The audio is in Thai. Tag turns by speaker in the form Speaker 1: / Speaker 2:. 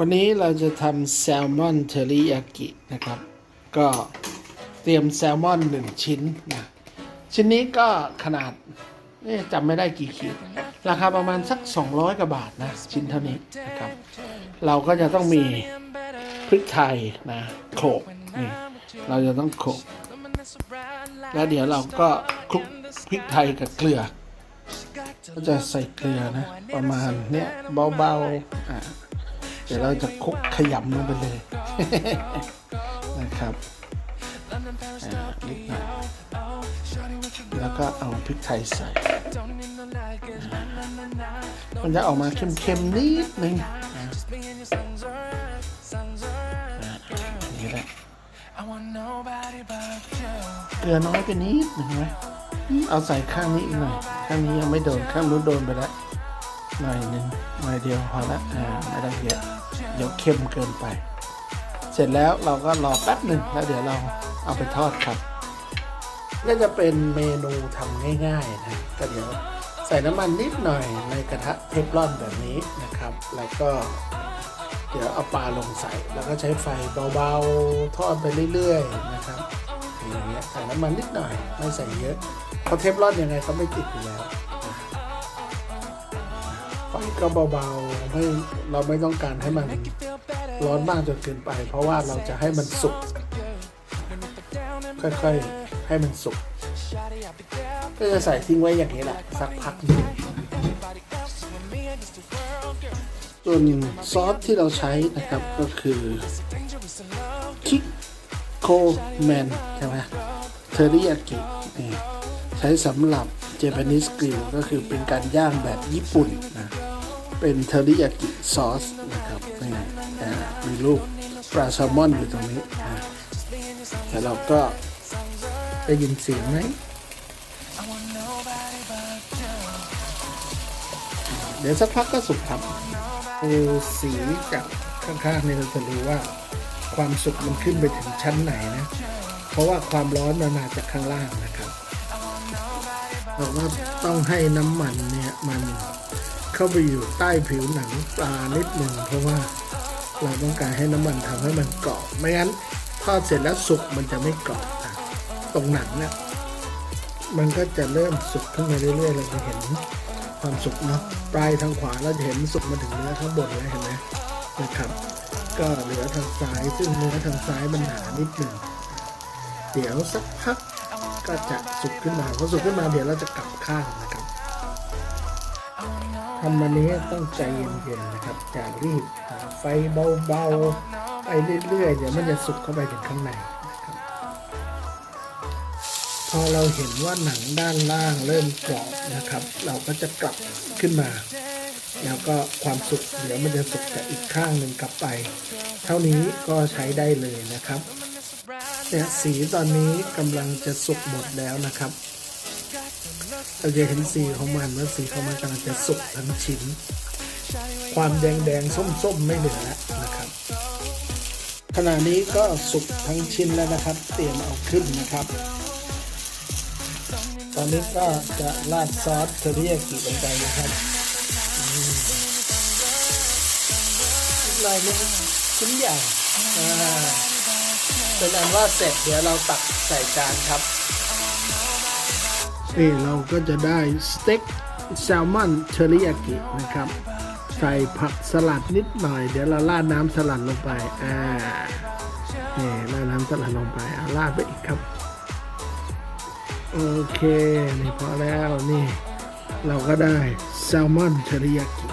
Speaker 1: วันนี้เราจะทำแซลมอนเทอริยากินะครับ ก็เตรียมแซลมอนหนึ่งชิ้นนะชิ้นนี้ก็ขนาดเอ๊ะจำไม่ได้กี่ขีด ราคาประมาณสัก 200กว่าบาทนะ ชิ้นเท่านี้นะครับ เราก็จะต้องมีพริกไทยนะโขลกนี่เราจะต้องโขลกแล้วเดี๋ยวเราก็คลุกพริกไทยกับเกลือ ก็จะใส่เกลือนะ ประมาณเนี้ยเบาๆอ่า เดี๋ยวเราจะคุกขยำลงไปเลยนะครับนิดหน่อยแล้วก็เอาพริกไทยใส่ มันจะออกมาเค็มๆนิดนึงอ่งนี้แหละเกลือน้อยไปนิดหนึ่งไหมเอาใส่ข้างนี้อีกหน่อย ข้างนี้ยังไม่โดน ข้างนู้นโดนไปแล้ว หน่อยหนึ่งหน่อยเดียวพอละอ่าไม่ต้องเยอะเดี๋ยวเค็มเกินไป เสร็จแล้วเราก็รอแป๊บหนึ่งแล้วเดี๋ยวเราเอาไปทอดครับก็จะเป็นเมนูทำง่าย ๆนะก็เดี๋ยวใส่น้ำมันนิดหน่อยในกระทะเทฟลอนแบบนี้นะครับ แล้วก็เดี๋ยวเอาปลาลงใส่ แล้วก็ใช้ไฟเบาๆทอดไปเรื่อยๆนะครับอย่างเงี้ยใส่น้ำมันนิดหน่อยไม่ใส่เยอะเพราะเทฟลอนยังไงก็ไม่ติดอยู่แล้ว ก็เบาๆไม่เราไม่ต้องการให้มันร้อนมากจนเกินไป เพราะว่าเราจะให้มันสุกค่อยๆให้มันสุกก็จะใส่ทิ้งไว้อย่างนี้แหละสักพักหนึงส่วนซอสที่เราใช้นะครับก็คือคิกโคแมนใช่ไหมเทอริยากินี่ใช้สำหรับเจแปนิสกริลก็คือเป็นการย่างแบบญี่ปุ่นนะ เป็นเทอริยากิซอสนะครับนี่อ่มีรูปปลาแซลมอนอยู่ตรงนี้แต่เราก็ได้ยินเสียงไหมเดี๋ยวสักพักก็สุกครับดูสีจากข้างๆนี่เราจะรู้ว่าความสุกมันขึ้นไปถึงชั้นไหนนะ เพราะว่าความร้อนมันมาจากข้างล่างนะครับเราก็ต้องให้น้ำมันเนี่ยมัน เข้าไปอยู่ใต้ผิวหนังปลานิดหนึ่งเพราะว่าเราต้องการให้น้ำมันทำให้มันกรอบ ไม่งั้นทอดเสร็จแล้วสุกมันจะไม่กรอบนะตรงหนังเนี่ยมันก็จะเริ่มสุกขึ้นมาเรื่อยๆเราจะเห็นความสุกเนาะปลายทางขวาเราจะเห็นสุกมาถึงเนื้อข้างบนแล้วเห็นไหมนะครับ ก็เหลือทางซ้ายซึ่งเนื้อทางซ้ายมันหนานิดหนึ่งเดี๋ยวสักพักก็จะสุกขึ้นมาพอสุกขึ้นมาเดี๋ยวเราจะกลับข้างนะครับ ทำมันนี้ต้องใจเย็นๆนะครับอย่ารีบไฟเบาๆไปเรื่อยๆเดี๋ยวมันจะสุกเข้าไปถึงข้างในนะครับพอเราเห็นว่าหนังด้านล่างเริ่มกรอบนะครับ เราก็จะกลับขึ้นมา แล้วก็ความสุกเดี๋ยวมันจะสุกจากอีกข้างหนึ่งกลับไป เท่านี้ก็ใช้ได้เลยนะครับเนี่ยสีตอนนี้กำลังจะสุกหมดแล้วนะครับ เราจะเห็นสีของมันว่าสีของมันกำลังจะสุกทั้งชิ้น ความแดงแดงๆส้มๆ ไม่เหลือแล้วนะครับขณะนี้ก็สุกทั้งชิ้นแล้วนะครับ เตรียมเอาขึ้นนะครับ ตอนนี้ก็จะราดซอสเทอริยากิลงไปนะครับอืมนิดหน่อยนึงชิ้นใหญ่อ่าเป็นอันว่าเสร็จเดี๋ยวเราตักใส่จานครับ นี่เราก็จะได้สเต็กแซลมอนเทอริยากินะครับ ใส่ผักสลัดนิดหน่อย เดี๋ยวเราราดน้ำสลัดลงไป อ่านี่ราดน้ำสลัดลงไปอ่าราดไปอีกครับ โอเค นี่พอแล้วนี่ เราก็ได้แซลมอนเทอริยากิ